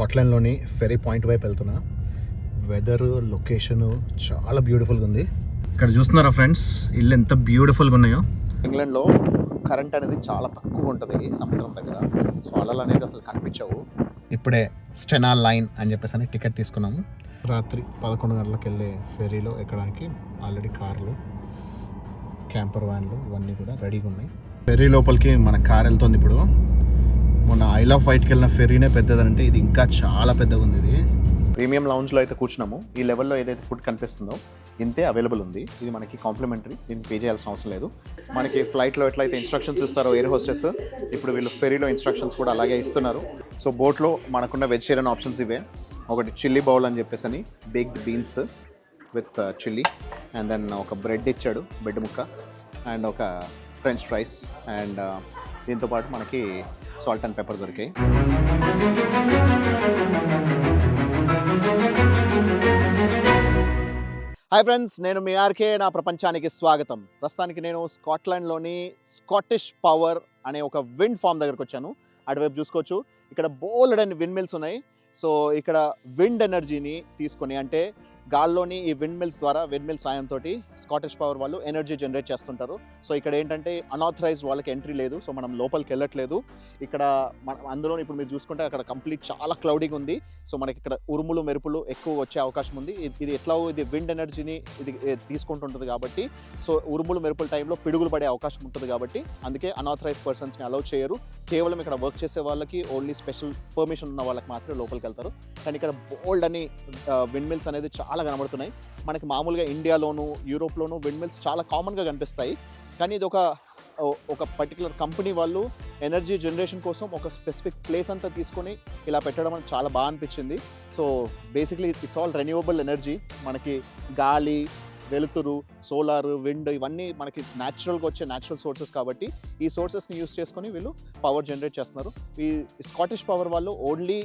స్కాట్లాండ్లోని fairy point వైపు వెళ్తున్నా. Weather location చాలా బ్యూటిఫుల్గా ఉంది. ఇక్కడ చూస్తున్నారా ఫ్రెండ్స్? ఇల్లు ఎంత బ్యూటిఫుల్గా ఉన్నాయో. ఇంగ్లాండ్లో కరెంట్ అనేది చాలా తక్కువ ఉంటుంది సముద్రం దగ్గర. సో అలలు అనేది అసలు కనిపించవు. ఇప్పుడే స్టెనా లైన్ అని చెప్పేసి అని టికెట్ తీసుకున్నాము. రాత్రి పదకొండు గంటలకు వెళ్ళే ఫెరీలో ఎక్కడానికి ఆల్రెడీ కార్లు క్యాంపర్ వ్యాన్లు ఇవన్నీ కూడా రెడీగా ఉన్నాయి. ఫెరీ లోపలికి మన కార్ వెళ్తుంది ఇప్పుడు. మొన్న ఐ లవ్ ఫైట్కి వెళ్ళిన ఫెర్రీనే పెద్దదంటే ఇది ఇంకా చాలా పెద్దగా ఉంది ఇది. ప్రీమియం లౌంజ్లో అయితే కూర్చున్నాము. ఈ లెవెల్లో ఏదైతే ఫుడ్ కనిపిస్తుందో ఇంతే అవైలబుల్ ఉంది. ఇది మనకి కాంప్లిమెంటరీ దీన్ని పే చేయాల్సిన అవసరం లేదు. మనకి ఫ్లైట్లో ఎట్లయితే ఇన్స్ట్రక్షన్స్ ఇస్తారో ఎయిర్ హోస్టెస్ ఇప్పుడు వీళ్ళు ఫెరీలో ఇన్స్ట్రక్షన్స్ కూడా అలాగే ఇస్తున్నారు. సో బోట్లో మనకున్న వెజిటేరియన్ ఆప్షన్స్ ఇవే. ఒకటి చిల్లీ బౌల్ అని చెప్పేసి అని baked beans with chilli and then ఒక బ్రెడ్ ఇచ్చాడు బ్రెడ్ ముక్క అండ్ ఒక ఫ్రెంచ్ ఫ్రైస్ అండ్ దీంతో పాటు మనకి సాల్ట్ అండ్ పెప్పర్ దొరికాయి. హాయ్ ఫ్రెండ్స్ నేను మీ ఆర్కే నా ప్రపంచానికి స్వాగతం. ప్రస్తుతానికి నేను స్కాట్లాండ్లోని స్కాటిష్ పవర్ అనే ఒక విండ్ ఫామ్ దగ్గరకు వచ్చాను. అటువైపు చూసుకోవచ్చు ఇక్కడ బోల్డ్ అండ్ విండ్ మిల్స్ ఉన్నాయి. సో ఇక్కడ విండ్ ఎనర్జీని తీసుకొని అంటే గాల్లోని ఈ విండ్ మిల్స్ ద్వారా విండ్ మిల్ సాయంతో స్కాటిష్ పవర్ వాళ్ళు ఎనర్జీ జనరేట్ చేస్తుంటారు. సో ఇక్కడ ఏంటంటే అనాథరైజ్డ్ వాళ్ళకి ఎంట్రీ లేదు. సో మనం లోపలికి వెళ్ళట్లేదు. ఇక్కడ మన అందులో ఇప్పుడు మీరు చూసుకుంటే అక్కడ కంప్లీట్ చాలా క్లౌడింగ్ ఉంది. సో మనకి ఇక్కడ ఉరుములు మెరుపులు ఎక్కువ వచ్చే అవకాశం ఉంది. ఇది- ఇది ఎట్లా ఇది విండ్ ఎనర్జీని ఇది ఇది తీసుకుంటుంటుంది కాబట్టి సో ఉరుములు మెరుపుల టైంలో పిడుగులు పడే అవకాశం ఉంటుంది కాబట్టి అందుకే అనాథరైజ్ పర్సన్స్ని అలౌ చేయరు. కేవలం ఇక్కడ వర్క్ చేసే వాళ్ళకి ఓన్లీ స్పెషల్ పర్మిషన్ ఉన్న వాళ్ళకి మాత్రమే లోపలికి వెళ్తారు. కానీ ఇక్కడ బోల్డ్ అని విండ్ మిల్స్ అనేది చాలా కనబడుతున్నాయి. మనకి మామూలుగా ఇండియాలోను యూరోప్లోను విండ్ మిల్స్ చాలా కామన్గా కనిపిస్తాయి. కానీ ఇది ఒక ఒక పర్టికులర్ కంపెనీ వాళ్ళు ఎనర్జీ జనరేషన్ కోసం ఒక స్పెసిఫిక్ ప్లేస్ అంతా తీసుకొని ఇలా పెట్టడం మనకు చాలా బాగా అనిపించింది. So basically it's all renewable energy మనకి గాలి వెలుతురు సోలార్ విండ్ ఇవన్నీ మనకి న్యాచురల్గా వచ్చే న్యాచురల్ సోర్సెస్ కాబట్టి ఈ సోర్సెస్ని యూస్ చేసుకొని వీళ్ళు పవర్ జనరేట్ చేస్తున్నారు. ఈ స్కాటిష్ పవర్ వాళ్ళు ఓన్లీ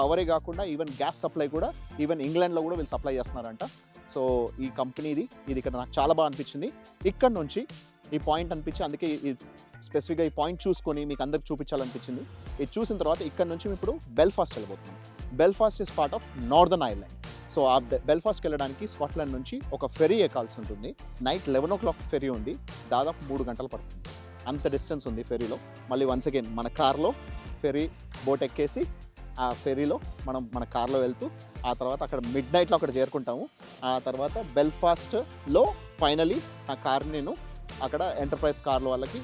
పవరే కాకుండా ఈవెన్ గ్యాస్ సప్లై కూడా ఈవెన్ ఇంగ్లాండ్లో కూడా వీళ్ళు సప్లై చేస్తున్నారంట. సో ఈ కంపెనీది ఇది ఇక్కడ నాకు చాలా బాగా అనిపించింది. ఇక్కడ నుంచి ఈ పాయింట్ అనిపించి అందుకే ఈ స్పెసిఫిక్గా ఈ పాయింట్ చూసుకొని మీకు అందరికి చూపించాలనిపించింది. ఇది చూసిన తర్వాత ఇక్కడ నుంచి మేము ఇప్పుడు బెల్ఫాస్ట్ వెళ్ళిపోతున్నాం Belfast is part of Northern Ireland so ఆ బెల్ఫాస్ట్కి వెళ్ళడానికి స్కాట్లాండ్ నుంచి ఒక ఫెరీ ఎక్కాల్సి ఉంటుంది. Night eleven o'clock ferry ఉంది. దాదాపు మూడు గంటలు పడుతుంది. అంత డిస్టెన్స్ ఉంది ఫెరీలో మళ్ళీ వన్స్ అగైన్ మన కార్లో ఫెరీ బోట్ ఎక్కేసి ఆ ఫెరీలో మనం మన కార్లో వెళ్తూ ఆ తర్వాత అక్కడ మిడ్ నైట్లో అక్కడ చేరుకుంటాము. ఆ తర్వాత బెల్ఫాస్ట్లో ఫైనలీ ఆ కార్ నేను అక్కడ ఎంటర్ప్రైజ్ కార్ల వాళ్ళకి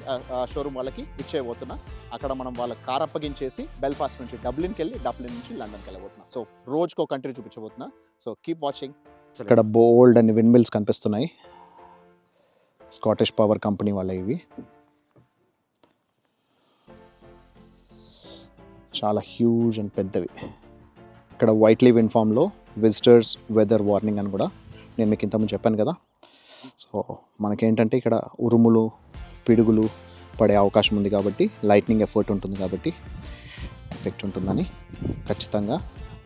షోరూమ్ వాళ్ళకి ఇచ్చేయబోతున్నా. అక్కడ మనం వాళ్ళ కార్ అప్పగించేసి బెల్ఫాస్ట్ నుంచి డబ్లిన్కి వెళ్ళి డబ్లిన్ నుంచి లండన్కి వెళ్ళబోతున్నా. సో రోజుకో కంట్రీ చూపించబోతున్నా. సో కీప్ వాచింగ్ ఇక్కడ బోల్డ్ అని విండ్ మిల్స్ కనిపిస్తున్నాయి. స్కాటిష్ పవర్ కంపెనీ వాళ్ళ ఇవి చాలా హ్యూజ్ అండ్ పెద్దవి. ఇక్కడ వైట్లీ విన్ ఫామ్లో విజిటర్స్ వెదర్ వార్నింగ్ అని కూడా నేను మీకు ఇంతకుముందు చెప్పాను కదా. సో మనకేంటంటే ఇక్కడ ఉరుములు పిడుగులు పడే అవకాశం ఉంది కాబట్టి లైట్నింగ్ ఎఫర్ట్ ఉంటుంది కాబట్టి ఎఫెక్ట్ ఉంటుందని ఖచ్చితంగా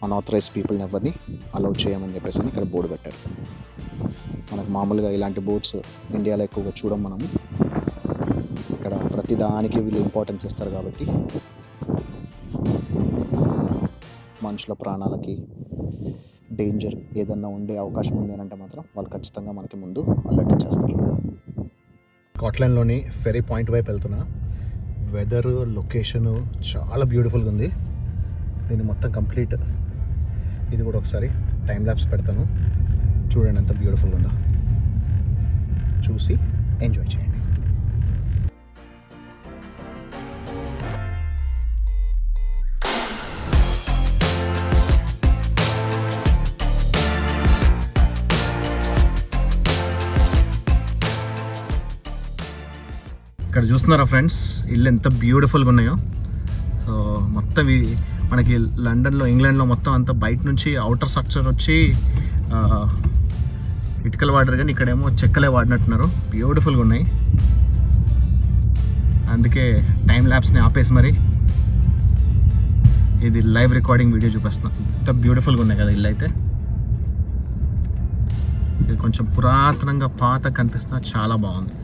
అన్ఆథరైజ్ పీపుల్ని ఎవరిని అలౌ చేయమని చెప్పేసి అని ఇక్కడ బోర్డు పెట్టారు. మనకు మామూలుగా ఇలాంటి బోర్డ్స్ ఇండియాలో ఎక్కువగా చూడం మనము. ఇక్కడ ప్రతి దానికి వీళ్ళు ఇంపార్టెన్స్ ఇస్తారు కాబట్టి మనుషుల ప్రాణాలకి డేంజర్ ఏదన్నా ఉండే అవకాశం ఉంది అంటే మాత్రం వాళ్ళు ఖచ్చితంగా మనకి ముందు అలర్ట్ చేస్తారు. స్కాట్లాండ్లోని ఫెరీ పాయింట్ వైపు వెళ్తున్నా. వెదర్ లొకేషన్ చాలా బ్యూటిఫుల్గా ఉంది. దీన్ని మొత్తం కంప్లీట్ ఇది కూడా ఒకసారి టైం ల్యాబ్స్ పెడతాను. చూడండి ఎంత బ్యూటిఫుల్గా ఉందో. చూసి ఎంజాయ్ చేయండి. ఇక్కడ చూస్తున్నారా ఫ్రెండ్స్? ఇల్లు ఎంత బ్యూటిఫుల్గా ఉన్నాయో. సో మొత్తం మనకి లండన్లో ఇంగ్లాండ్లో మొత్తం అంత బయట నుంచి అవుటర్ స్ట్రక్చర్ వచ్చి ఇటుకలు వాడరు కానీ ఇక్కడేమో చెక్కలే వాడినట్టున్నారు. బ్యూటిఫుల్గా ఉన్నాయి. అందుకే టైం ల్యాబ్స్ని ఆపేసి మరి ఇది లైవ్ రికార్డింగ్ వీడియో చూపిస్తున్నాం. ఎంత బ్యూటిఫుల్గా ఉన్నాయి కదా ఇల్లు అయితే ఇది కొంచెం పురాతనంగా పాత కనిపిస్తున్నా చాలా బాగుంది.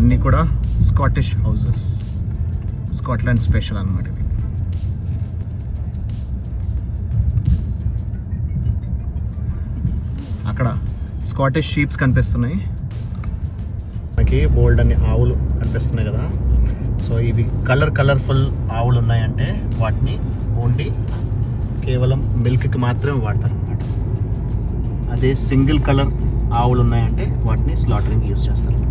ఇవన్నీ కూడా స్కాటిష్ హౌసెస్ స్కాట్లాండ్ స్పెషల్ అనమాట ఇది. అక్కడ స్కాటిష్ షీప్స్ కనిపిస్తున్నాయి. మనకి బోల్డ్ అనే ఆవులు కనిపిస్తున్నాయి కదా. సో ఇవి కలర్ కలర్ఫుల్ ఆవులు ఉన్నాయంటే వాటిని ఓన్లీ కేవలం మిల్క్కి మాత్రమే వాడతారు అనమాట అదే సింగిల్ కలర్ ఆవులు ఉన్నాయంటే వాటిని స్లాటరింగ్ యూస్ చేస్తారు.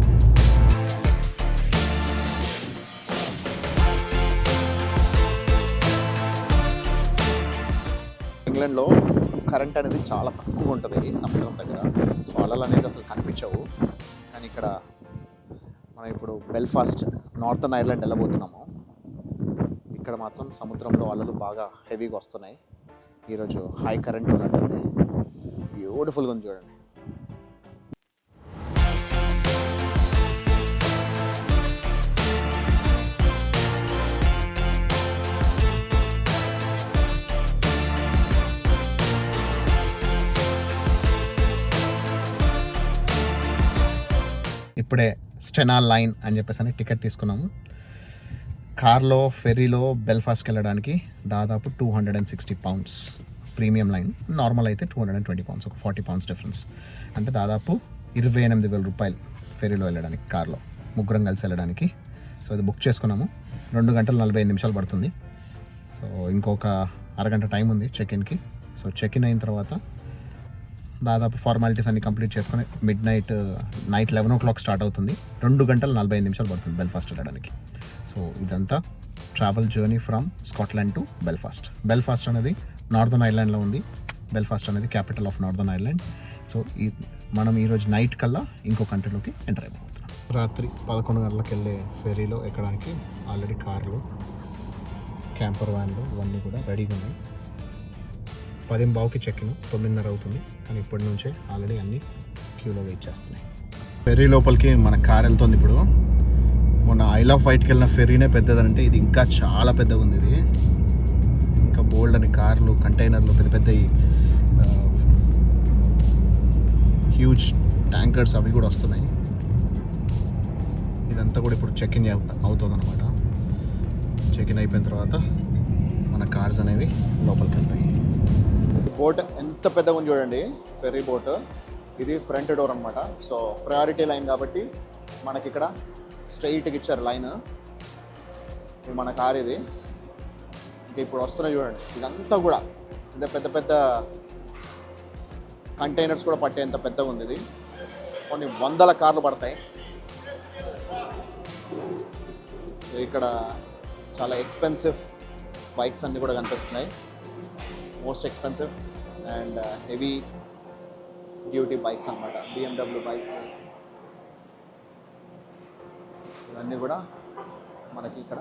ఇంగ్లాండ్లో కరెంట్ అనేది చాలా తక్కువ ఉంటుంది సముద్రం దగ్గర. సో అలలు అనేది అసలు కనిపించవు. కానీ ఇక్కడ మనం ఇప్పుడు బెల్ఫాస్ట్ నార్థన్ ఐర్లాండ్ వెళ్ళబోతున్నాము. ఇక్కడ మాత్రం సముద్రంలో అలలు బాగా హెవీగా వస్తున్నాయి. ఈరోజు హై కరెంట్ ఉన్నట్టుంది. బ్యూటిఫుల్గా ఉంది చూడండి. ఇప్పుడే స్టెనాల్ లైన్ అని చెప్పేసి అని టికెట్ తీసుకున్నాము. కార్లో ఫెర్రీలో బెల్ఫాస్ట్కి వెళ్ళడానికి దాదాపు two hundred and sixty pounds premium line. Normal అయితే two hundred and twenty pounds ఒక ఫార్టీ పౌండ్స్ డిఫరెన్స్ అంటే దాదాపు ఇరవై ఎనిమిది వేల రూపాయలు ఫెర్రీలో వెళ్ళడానికి కార్లో. ముగ్గురం కలిసి వెళ్ళడానికి. సో ఇది బుక్ చేసుకున్నాము. రెండు గంటలు నలభై ఐదు నిమిషాలు పడుతుంది. సో ఇంకొక అరగంట టైం ఉంది చెక్ ఇన్కి సో చెక్ ఇన్ అయిన తర్వాత దాదాపు ఫార్మాలిటీస్ అన్ని కంప్లీట్ చేసుకొని midnight night eleven o'clock start అవుతుంది. రెండు గంటల నలభై ఐదు నిమిషాలు పడుతుంది బెల్ఫాస్ట్ వెళ్ళడానికి. సో ఇదంతా travel journey from Scotland to Belfast Belfast అనేది నార్దర్న్ ఐర్లాండ్లో ఉంది. బెల్ఫాస్ట్ అనేది capital of Northern Ireland so ఈ మనం ఈరోజు నైట్ కల్లా ఇంకో కంట్రీలోకి ఎంటర్ అయిపోతున్నాం. రాత్రి పదకొండు గంటలకు వెళ్ళే ఫెరీలో ఎక్కడానికి ఆల్రెడీ కార్లు క్యాంపర్ వ్యాన్లు ఇవన్నీ కూడా రెడీగా ఉన్నాయి. పదిం బావుకి చెక్ తొమ్మిదిన్నర అవుతుంది. కానీ ఇప్పటి నుంచే ఆల్రెడీ అన్ని క్యూలో వెయిట్ చేస్తున్నాయి. ఫెర్రీ లోపలికి మన కార్ వెళ్తుంది ఇప్పుడు. మొన్న ఐల్ ఆఫ్ వైట్కి వెళ్ళిన ఫెర్రీనే పెద్దదంటే ఇది ఇంకా చాలా పెద్దగా ఉంది ఇది. ఇంకా బోల్డ్ అని కార్లు కంటైనర్లు పెద్ద పెద్ద హ్యూజ్ ట్యాంకర్స్ అవి కూడా వస్తున్నాయి. ఇదంతా కూడా ఇప్పుడు చెక్ ఇన్ అవుతుంది అనమాట చెక్ ఇన్ అయిపోయిన తర్వాత మన కార్స్ అనేవి లోపలికి వెళ్తాయి. బోట్ ఎంత పెద్దగా ఉంది చూడండి. Ferry boat. ఇది ఫ్రంట్ డోర్ అనమాట సో ప్రయారిటీ లైన్ కాబట్టి మనకి ఇక్కడ స్ట్రైట్గా ఇచ్చారు లైన్ ఇది మన కార్ ఇది. ఇంకా ఇప్పుడు వస్తున్నాయి చూడండి. ఇదంతా కూడా ఇంత పెద్ద పెద్ద కంటైనర్స్ కూడా పట్టేంత పెద్దగా ఉంది ఇది. కొన్ని వందల కార్లు పడతాయి. ఇక్కడ చాలా ఎక్స్పెన్సివ్ బైక్స్ అన్నీ కూడా కనిపిస్తున్నాయి. Most expensive and heavy duty bikes అనమాట బిఎండబ్ల్యూ బైక్స్ ఇవన్నీ కూడా మనకి ఇక్కడ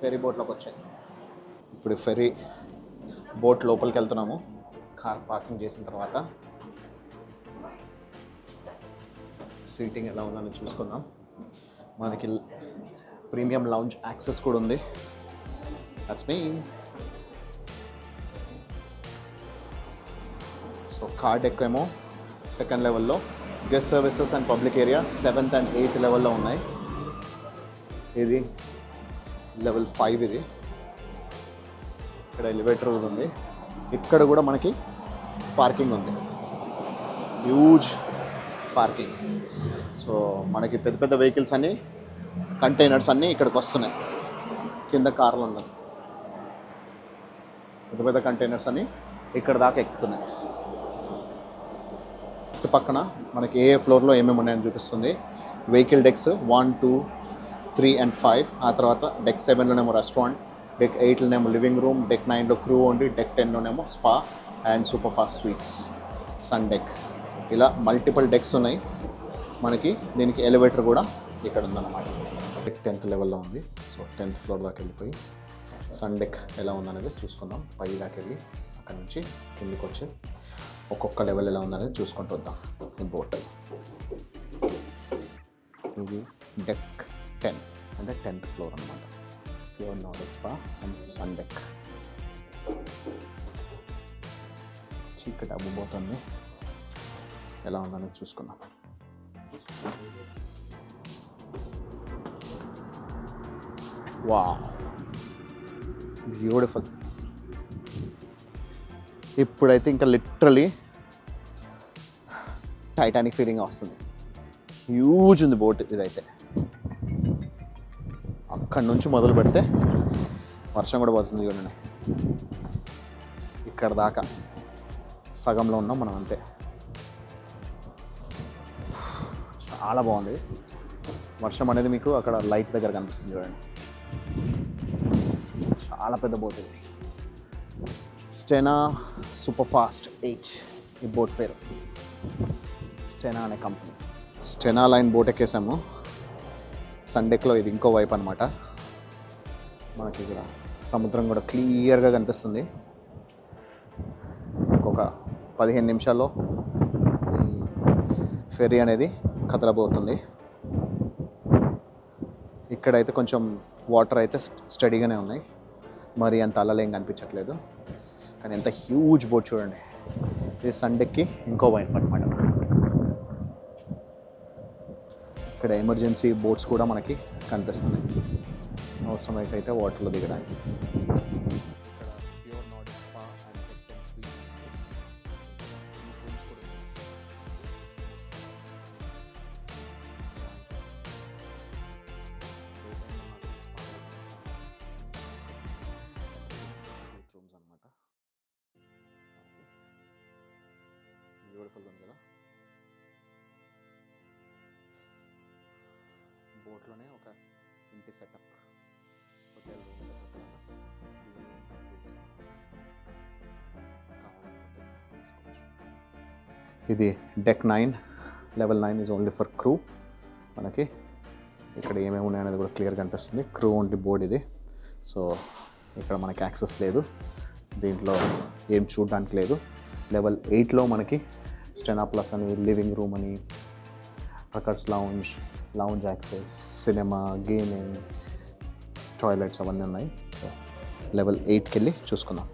ఫెరీ బోట్లోకి వచ్చాయి. ఇప్పుడు ఫెరీ బోట్ లోపలికి వెళ్తున్నాము. కార్ పార్కింగ్ చేసిన తర్వాత సీటింగ్ ఎలా ఉందని చూసుకుందాం. మనకి ప్రీమియం లౌంజ్ యాక్సెస్ కూడా ఉంది. దట్స్ మీ కార్డ్ ఎక్కువేమో సెకండ్ లెవెల్లో guest services and public area seventh and eighth లెవెల్లో ఉన్నాయి. ఇది లెవెల్ ఫైవ్ ఇది. ఇక్కడ ఎలివేటర్ ఉంది. ఇక్కడ కూడా మనకి పార్కింగ్ ఉంది. హ్యూజ్ పార్కింగ్ సో మనకి పెద్ద పెద్ద వెహికల్స్ అన్నీ కంటైనర్స్ అన్నీ ఇక్కడికి వస్తున్నాయి. కింద కార్లు ఉన్నాయి. పెద్ద పెద్ద కంటైనర్స్ అన్నీ ఇక్కడ దాకా ఎక్కుతున్నాయి. ఫిఫ్త్ పక్కన మనకి ఏ ఫ్లోర్లో ఏమేమి ఉన్నాయని చూపిస్తుంది. Vehicle decks one two three and five. ఆ తర్వాత డెక్ సెవెన్లోనేమో రెస్టారెంట్ డెక్ ఎయిట్లోనేమో లివింగ్ రూమ్ డెక్ నైన్లో క్రూ ఉండి deck టెన్లోనేమో spa and super fast suites sun deck. ఇలా మల్టిపుల్ డెక్స్ ఉన్నాయి. మనకి దీనికి ఎలివేటర్ కూడా ఇక్కడ ఉందన్నమాట. డెక్ టెన్త్ లెవెల్లో ఉంది. సో టెన్త్ ఫ్లోర్ దాకా వెళ్ళిపోయి సన్ డెక్ ఎలా ఉందనేది చూసుకుందాం. పై దాకా వెళ్ళి అక్కడ నుంచి కిందికి వచ్చి ఒక్కొక్క లెవెల్ ఎలా ఉందనేది చూసుకుంటూ వద్దాం. ఈ బోట్ ఇది డెక్ టెన్ అంటే టెన్త్ ఫ్లోర్ అనమాట pure knowledge bar and sun deck చీకటి అబ్బుబోతుంది. ఎలా ఉందనేది చూసుకుందాం. వా బ్యూటిఫుల్ ఇప్పుడైతే ఇంకా లిటరలీ టైటానిక్ ఫీలింగ్ వస్తుంది. హ్యూజ్ ఉంది బోట్ ఇదైతే. అక్కడి నుంచి మొదలు పెడితే వర్షం కూడా పడుతుంది చూడండి. ఇక్కడ దాకా సగంలో ఉన్నాం మనం అంతే. చాలా బాగుంది. వర్షం అనేది మీకు అక్కడ లైట్ దగ్గర కనిపిస్తుంది చూడండి. చాలా పెద్ద బోట్ ఇది. స్టెనా సూపర్ ఫాస్ట్ ఎయిట్ ఈ బోట్ పేరు. స్టెనా అనే కంపెనీ. స్టెనా లైన్ బోట్ ఎక్కేసాము. సండేక్లో ఇది ఇంకో వైపు అనమాట మనకి ఇక్కడ సముద్రం కూడా క్లియర్గా కనిపిస్తుంది. ఇంకొక పదిహేను నిమిషాల్లో ఈ ఫెర్రీ అనేది కదలబోతుంది. ఇక్కడైతే కొంచెం వాటర్ అయితే స్టడీగానే ఉన్నాయి. మరి అంత అలలేం కనిపించట్లేదు. కానీ ఎంత హ్యూజ్ బోట్ చూడండి. ఇది సండేకి ఇంకో వైన్ అనమాట ఇక్కడ ఎమర్జెన్సీ బోట్స్ కూడా మనకి కనిపిస్తున్నాయి. అవసరమైతే అయితే వాటర్లో దిగడానికి. బ్యూటిఫుల్గా ఉంది కదా. బోట్లోనే ఒక ఇంటి సెటప్ హోటల్ రూమ్ సెటప్ ఇది deck nine level nine is only for crew మనకి ఇక్కడ ఏమేమి ఉన్నాయనేది కూడా క్లియర్ కనిపిస్తుంది. క్రూ ఓన్లీ బోర్డ్ ఇది. సో ఇక్కడ మనకి యాక్సెస్ లేదు. దీంట్లో ఏం చూడడానికి లేదు. లెవెల్ ఎయిట్లో మనకి స్టెనా ప్లస్ అని లివింగ్ రూమ్ అని truckers lounge lounge access cinema gaming toilets అవన్నీ ఉన్నాయి. సో లెవెల్ ఎయిట్కి వెళ్ళి చూసుకుందాం.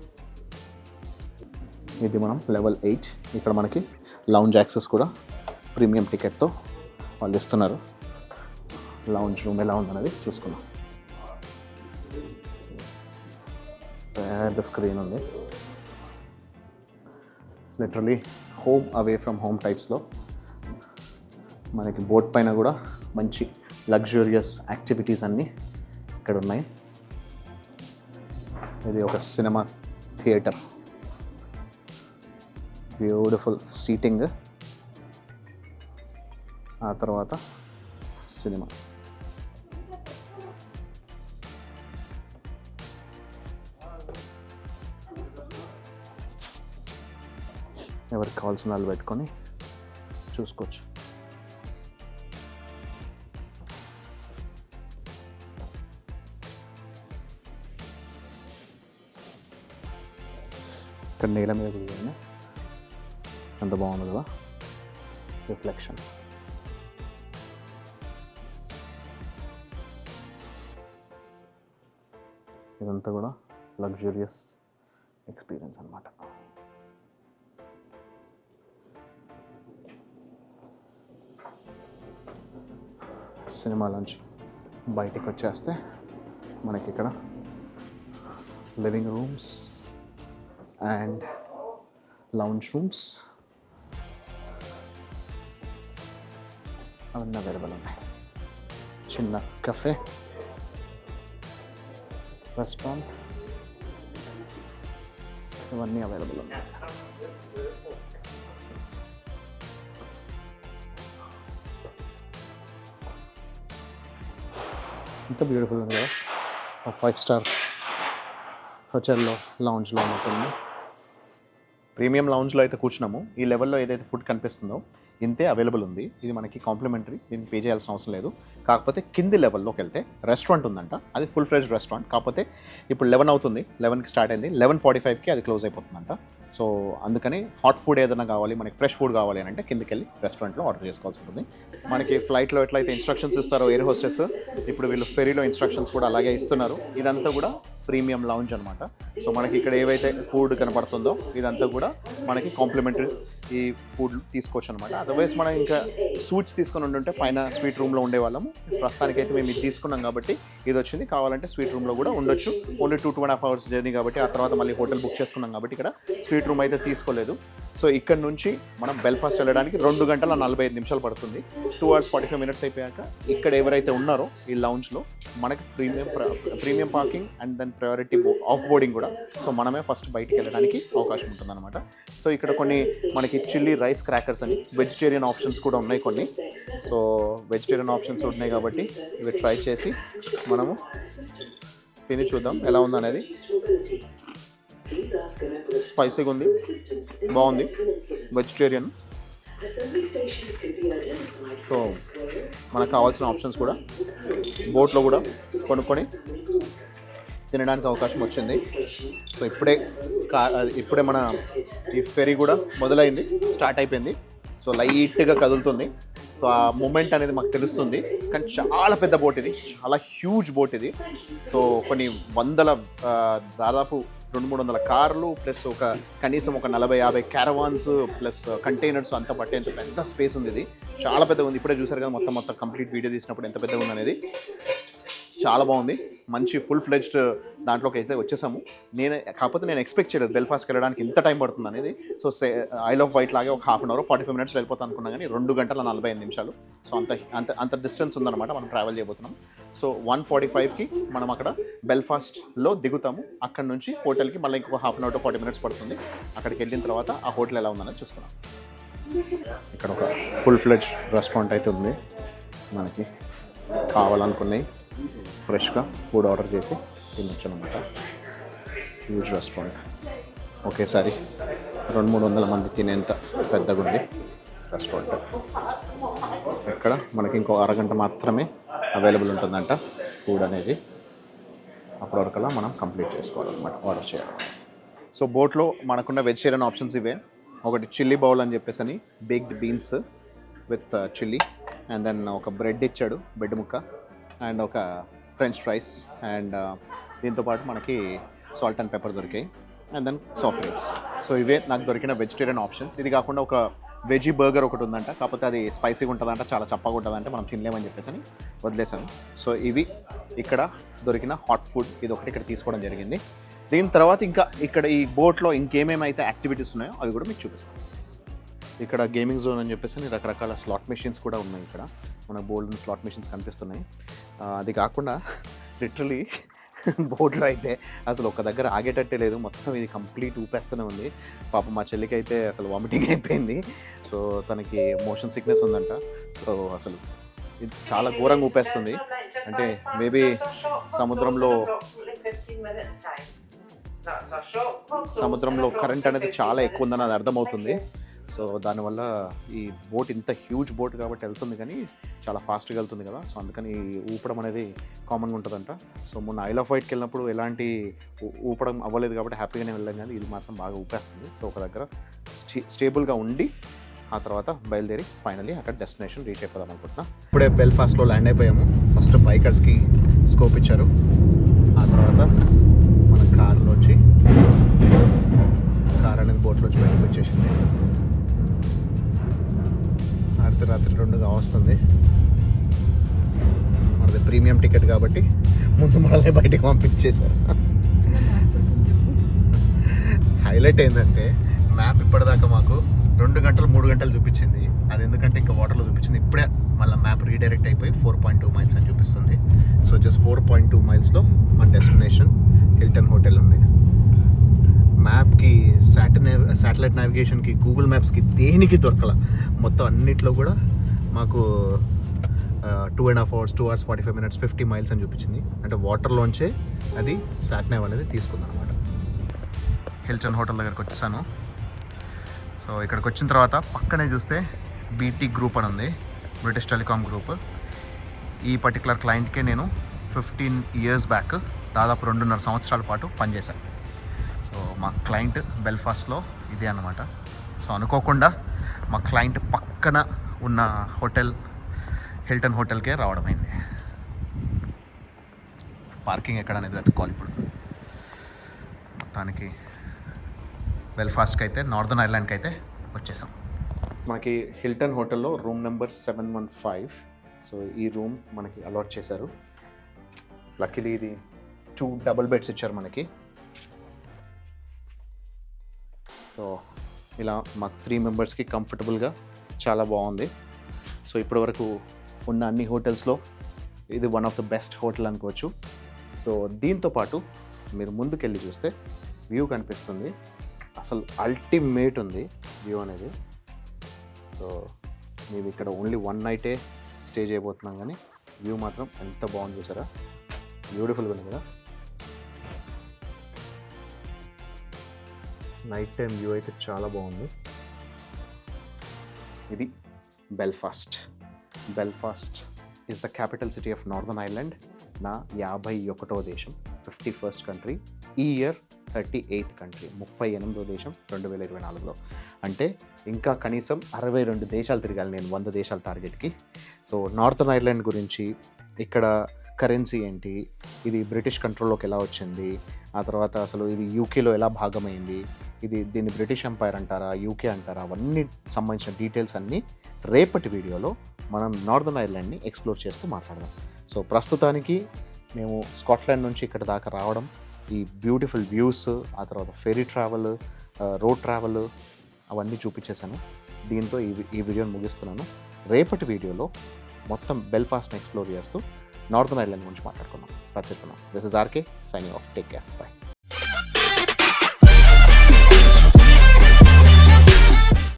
ఇది మనం లెవెల్ ఎయిట్. ఇక్కడ మనకి లౌంజ్ యాక్సెస్ కూడా ప్రీమియం టికెట్తో వాళ్ళు ఇస్తున్నారు. లౌంజ్ రూమ్ ఎలా ఉందనేది చూసుకుందాం. పెద్ద స్క్రీన్ ఉంది. Literally home away from home టైప్స్లో మనకి బోట్ పైన కూడా మంచి లగ్జూరియస్ యాక్టివిటీస్ అన్నీ ఇక్కడ ఉన్నాయి. ఇది ఒక సినిమా థియేటర్ బ్యూటిఫుల్ సీటింగ్ ఆ తర్వాత సినిమా ఎవరికి కావాల్సిన వాళ్ళు పెట్టుకొని చూసుకోవచ్చు. ఇక్కడ నేల మీద కూర్చొని ఎంత బాగుంది కదా రిఫ్లెక్షన్. ఇదంతా కూడా లగ్జూరియస్ ఎక్స్పీరియన్స్ అనమాట సినిమాలోంచి బయటికి వచ్చేస్తే మనకి ఇక్కడ living rooms and lounge rooms అవన్నీ అవైలబుల్ ఉన్నాయి. చిన్న కఫే రెస్టారెంట్ ఇవన్నీ అవైలబుల్ ఉన్నాయి. ఎంత బ్యూటిఫుల్ ఉంది కదా. ఫైవ్ స్టార్ హోటల్లో లాంజ్లో ఉంటుంది ప్రీమియం లాంజ్లో అయితే కూర్చున్నాము. ఈ లెవెల్లో ఏదైతే ఫుడ్ కనిపిస్తుందో ఇంతే అవైలబుల్ ఉంది. ఇది మనకి కాంప్లిమెంటరీ దీన్ని పే చేయాల్సిన అవసరం లేదు. కాకపోతే కింది లెవెల్లోకి వెళ్తే రెస్టారెంట్ ఉందంట. అది ఫుల్ ఫ్రెష్ రెస్టారెంట్ కాకపోతే ఇప్పుడు లెవెన్ అవుతుంది. లెవెన్కి స్టార్ట్ అయింది. లెవెన్ ఫార్టీ ఫైవ్కి అది క్లోజ్ అయిపోతుందంట. సో అందుకని హాట్ ఫుడ్ ఏదైనా కావాలి మనకి ఫ్రెష్ ఫుడ్ కావాలి అని అంటే కిందకి వెళ్ళి రెస్టారెంట్లో ఆర్డర్ చేసుకోవాల్సి ఉంటుంది. మనకి ఫ్లైట్లో ఎట్లయితే ఇన్స్ట్రక్షన్స్ ఇస్తారో ఎయిర్ హోస్టెస్ ఇప్పుడు వీళ్ళు ఫెరీలో ఇన్స్ట్రక్షన్స్ కూడా అలాగే ఇస్తున్నారు. ఇదంతా కూడా ప్రీమియం లౌంజ్ అనమాట సో మనకి ఇక్కడ ఏవైతే ఫుడ్ కనపడుతుందో ఇదంతా కూడా మనకి కాంప్లిమెంటరీ ఈ ఫుడ్ తీసుకోవచ్చు అనమాట అదర్వైజ్ మనం ఇంకా స్వీట్స్ తీసుకొని ఉంటుంటే పైన స్వీట్ రూమ్లో ఉండేవాళ్ళము. ప్రస్తుతానికి అయితే మేము ఇది తీసుకున్నాం కాబట్టి ఇది వచ్చింది. కావాలంటే స్వీట్ రూమ్లో కూడా ఉండొచ్చు. Only two two and half hours journey కాబట్టి ఆ తర్వాత మళ్ళీ హోటల్ బుక్ చేసుకున్నాం కాబట్టి ఇక్కడ స్వీట్ రూమ్ అయితే తీసుకోలేదు. సో ఇక్కడ నుంచి మనం బెల్ఫాస్ట్ వెళ్ళడానికి రెండు గంటల నలభై ఐదు నిమిషాలు పడుతుంది. Two hours forty five minutes అయిపోయాక ఇక్కడ ఎవరైతే ఉన్నారో ఈ లౌంజ్లో మనకి premium premium parking and then priority of boarding కూడా. సో మనమే ఫస్ట్ బయటికి వెళ్ళడానికి అవకాశం ఉంటుందన్నమాట. సో ఇక్కడ కొన్ని మనకి చిల్లీ రైస్ క్రాకర్స్ అని వెజిటేరియన్ ఆప్షన్స్ కూడా ఉన్నాయి కొన్ని. సో వెజిటేరియన్ ఆప్షన్స్ ఉన్నాయి కాబట్టి ఇవి ట్రై చేసి మనము తిని చూద్దాం ఎలా ఉందనేది. స్పైసీగా ఉంది బాగుంది. వెజిటేరియన్ సో మనకు కావాల్సిన ఆప్షన్స్ కూడా బోట్లో కూడా కొనుక్కొని తినడానికి అవకాశం వచ్చింది. సో ఇప్పుడే కా ఇప్పుడే మన ఈ ఫెరీ కూడా మొదలైంది స్టార్ట్ అయిపోయింది. సో లైట్గా కదులుతుంది. సో ఆ మూమెంట్ అనేది మాకు తెలుస్తుంది. కానీ చాలా పెద్ద బోట్ ఇది. చాలా హ్యూజ్ బోట్ ఇది. సో కొన్ని వందల దాదాపు రెండు మూడు వందల కార్లు ప్లస్ ఒక కనీసం ఒక నలభై యాభై క్యారవాన్స్ ప్లస్ కంటైనర్స్ అంత పట్టేంత పెద్ద స్పేస్ ఉంది ఇది. చాలా పెద్ద ఉంది. ఇప్పుడే చూసారు కదా మొత్తం మొత్తం కంప్లీట్ వీడియో తీసినప్పుడు ఎంత పెద్దగా ఉంది అనేది చాలా బాగుంది. మంచి ఫుల్ ఫ్లెజ్డ్ దాంట్లోకి అయితే వచ్చేసాము. నేను కాకపోతే నేను ఎక్స్పెక్ట్ చేయలేదు బెల్ఫాస్ట్కి వెళ్ళడానికి ఇంత టైం పడుతుంది అనేది. So say Isle of Wight లాగే ఒక half an hour forty five minutes వెళ్ళిపోతాను అనుకున్నా కానీ రెండు గంటల నలభై ఐదు నిమిషాలు. సో అంత అంత అంత డిస్టెన్స్ ఉందన్నమాట మనం ట్రావెల్ చేయబోతున్నాం. సో వన్ ఫార్టీ ఫైవ్కి మనం అక్కడ బెల్ఫాస్ట్లో దిగుతాము. అక్కడ నుంచి హోటల్కి మళ్ళీ ఇంకొక half an hour to forty minutes పడుతుంది. అక్కడికి వెళ్ళిన తర్వాత ఆ హోటల్ ఎలా ఉందనేది చూసుకున్నాం ఇక్కడ ఒక ఫుల్ ఫ్లెడ్జ్ రెస్టారెంట్ అయితే ఉంది. మనకి కావాలనుకున్నాయి ఫ్రెష్గా ఫుడ్ ఆర్డర్ చేసి తినొచ్చు అనమాట హ్యూజ్ రెస్టారెంట్ ఒకేసారి రెండు మూడు వందల మంది తినేంత పెద్దగా ఉంది రెస్టారెంట్ ఇక్కడ మనకి ఇంకో అరగంట మాత్రమే అవైలబుల్ ఉంటుందంట ఫుడ్ అనేది. అప్పటి వరకల్లా మనం కంప్లీట్ చేసుకోవాలన్నమాట ఆర్డర్ చేయాలి. సో బోట్లో మనకున్న వెజిటేరియన్ ఆప్షన్స్ ఇవే. ఒకటి చిల్లీ బౌల్ అని చెప్పేసి అని baked beans with chilli and then ఒక బ్రెడ్ ఇచ్చాడు బ్రెడ్ ముక్క. అండ్ ఒక ఫ్రెంచ్ ఫ్రైస్ అండ్ దీంతో పాటు మనకి సాల్ట్ అండ్ పెప్పర్ దొరికాయి. And then soft drinks. So ఇవే నాకు దొరికిన వెజిటేరియన్ ఆప్షన్స్. ఇది కాకుండా ఒక వెజీ బర్గర్ ఒకటి ఉందంట. కాకపోతే అది స్పైసీగా ఉంటుందంట చాలా చప్పగా ఉంటుందంటే. మనం తినలేమని చెప్పేసి అని వదిలేసాను సో ఇవి ఇక్కడ దొరికిన హాట్ ఫుడ్. ఇది ఒకటి ఇక్కడ తీసుకోవడం జరిగింది. దీని తర్వాత ఇంకా ఇక్కడ ఈ బోట్లో ఇంకేమేమి అయితే యాక్టివిటీస్ ఉన్నాయో అవి కూడా మీకు చూపిస్తాను. ఇక్కడ గేమింగ్ జోన్ అని చెప్పేసి రకరకాల స్లాట్ మెషిన్స్ కూడా ఉన్నాయి ఇక్కడ. మన బోల్డ్ స్లాట్ మెషిన్స్ కనిపిస్తున్నాయి. అది కాకుండా లిటరలీ బోర్డులో అయితే అసలు ఒక దగ్గర ఆగేటట్టే లేదు. మొత్తం ఇది కంప్లీట్ ఊపేస్తూనే ఉంది. పాప మా చెల్లికి అయితే అసలు వామిటింగ్ అయిపోయింది. సో తనకి మోషన్ సిక్నెస్ ఉందంట. సో అసలు ఇది చాలా ఘోరంగా ఊపేస్తుంది. అంటే మేబీ సముద్రంలో సముద్రంలో కరెంట్ అనేది చాలా ఎక్కువ ఉందని అది అర్థమవుతుంది. సో దానివల్ల ఈ బోట్ ఇంత హ్యూజ్ బోట్ కాబట్టి వెళ్తుంది కానీ చాలా ఫాస్ట్గా వెళ్తుంది కదా. సో అందుకని ఊపడం అనేది కామన్గా ఉంటుందంట. సో మొన్న ఐల్ ఆఫ్ వైట్కి వెళ్ళినప్పుడు ఎలాంటి ఊపడం అవ్వలేదు కాబట్టి హ్యాపీగానే వెళ్ళాం కానీ ఇది మాత్రం బాగా ఊపేస్తుంది. సో ఒక దగ్గర స్టే స్టేబుల్గా ఉండి ఆ తర్వాత బయలుదేరి ఫైనలీ అక్కడ డెస్టినేషన్ రీచ్ అయిపోదాం అనుకుంటున్నా. ఇప్పుడే బెల్ఫాస్ట్లో ల్యాండ్ అయిపోయాము. ఫస్ట్ బైకర్స్కి స్కోప్ ఇచ్చారు. ఆ తర్వాత మన కారులో వచ్చి కార్ అనేది బోట్లో వచ్చి బయటకు వచ్చేసింది. అర్ధరాత్రి రెండుగా వస్తుంది. మనది ప్రీమియం టికెట్ కాబట్టి ముందు మనల్ని బయటకు పంపించేశారు. హైలైట్ ఏంటంటే మ్యాప్ ఇప్పటిదాకా మాకు రెండు గంటలు మూడు గంటలు చూపించింది. అది ఎందుకంటే ఇంకా వాటర్లో చూపించింది. ఇప్పుడే మళ్ళీ మ్యాప్ రీడైరెక్ట్ అయిపోయి ఫోర్ పాయింట్ టూ మైల్స్ అని చూపిస్తుంది. So just four point two మైల్స్లో మన డెస్టినేషన్ హిల్టన్ హోటల్ ఉంది. మ్యాప్కి శాటినే శాటిలైట్ నావిగేషన్కి గూగుల్ మ్యాప్స్కి దేనికి దొరకల? మొత్తం అన్నిట్లో కూడా మాకు two and half hours two hours forty five minutes fifty miles అని చూపించింది. అంటే వాటర్లోంచే అది శాట్నావ్ అనేది తీసుకుందాం అనమాట హిల్టన్ హోటల్ దగ్గరకు వచ్చేసాను. సో ఇక్కడికి వచ్చిన తర్వాత పక్కనే చూస్తే బీటీ గ్రూప్ అని ఉంది. British Telecom group. ఈ పర్టికులర్ క్లయింట్కే నేను ఫిఫ్టీన్ ఇయర్స్ బ్యాక్ దాదాపు రెండున్నర సంవత్సరాల పాటు పనిచేశాను. సో మా క్లయింట్ బెల్ఫాస్ట్లో ఇదే అన్నమాట. సో అనుకోకుండా మా క్లయింట్ పక్కన ఉన్న హోటల్ హిల్టన్ హోటల్కే రావడం అయింది. పార్కింగ్ ఎక్కడ అనేది వెతుక్కోవాలి ఇప్పుడు. మొత్తానికి బెల్ఫాస్ట్కి అయితే నార్దర్న్ ఐర్లాండ్కి అయితే వచ్చేసాం. మనకి హిల్టన్ హోటల్లో room number seven one five so ఈ రూమ్ మనకి అలాట్ చేశారు. లక్కీలీ ఇది టూ డబుల్ బెడ్స్ ఇచ్చారు మనకి. సో ఇలా మాకు త్రీ మెంబర్స్కి కంఫర్టబుల్గా చాలా బాగుంది. సో ఇప్పటివరకు ఉన్న అన్ని హోటల్స్లో ఇది one of the best hotel అనుకోవచ్చు. సో దీంతో పాటు మీరు ముందుకెళ్ళి చూస్తే వ్యూ కనిపిస్తుంది. అసలు అల్టిమేట్ ఉంది వ్యూ అనేది. సో మేము ఇక్కడ ఓన్లీ వన్ నైటే స్టే చేయబోతున్నాం కానీ వ్యూ మాత్రం ఎంత బాగుంది చూసారా? బ్యూటిఫుల్గా ఉంది కదా? నైట్ టైం వ్యూ అయితే చాలా బాగుంది. ఇది Belfast Belfast is the capital city of Northern Ireland నా యాభై ఒకటో దేశం ఫిఫ్టీ ఫస్ట్ కంట్రీ ఈ ఇయర్ థర్టీ ఎయిత్ కంట్రీ ముప్పై ఎనిమిదో దేశం రెండు వేల ఇరవై నాలుగులో. అంటే ఇంకా కనీసం అరవై రెండు దేశాలు తిరగాలి నేను వంద దేశాల టార్గెట్కి సో నార్థన్ ఐర్లాండ్ గురించి ఇక్కడ కరెన్సీ ఏంటి? ఇది బ్రిటిష్ కంట్రోల్లోకి ఎలా వచ్చింది? ఆ తర్వాత అసలు ఇది యూకేలో ఎలా భాగమైంది? ఇది దీన్ని బ్రిటిష్ ఎంపైర్ అంటారా యూకే అంటారా? అవన్నీ సంబంధించిన డీటెయిల్స్ అన్నీ రేపటి వీడియోలో మనం నార్దర్న్ ఐర్లాండ్ని ఎక్స్ప్లోర్ చేస్తూ మాట్లాడదాం. సో ప్రస్తుతానికి మేము స్కాట్లాండ్ నుంచి ఇక్కడ దాకా రావడం ఈ బ్యూటిఫుల్ వ్యూస్ ఆ తర్వాత ఫెరీ ట్రావెల్ రోడ్ ట్రావెల్ అవన్నీ చూపించేశాను. దీంతో ఈ ఈ వీడియోని ముగిస్తున్నాను. రేపటి వీడియోలో మొత్తం బెల్ఫాస్ట్ని ఎక్స్ప్లోర్ చేస్తూ నార్థన్ ఐర్లాండ్ గురించి మాట్లాడుకున్నాం రచిస్తున్నాం this is RK signing off take care bye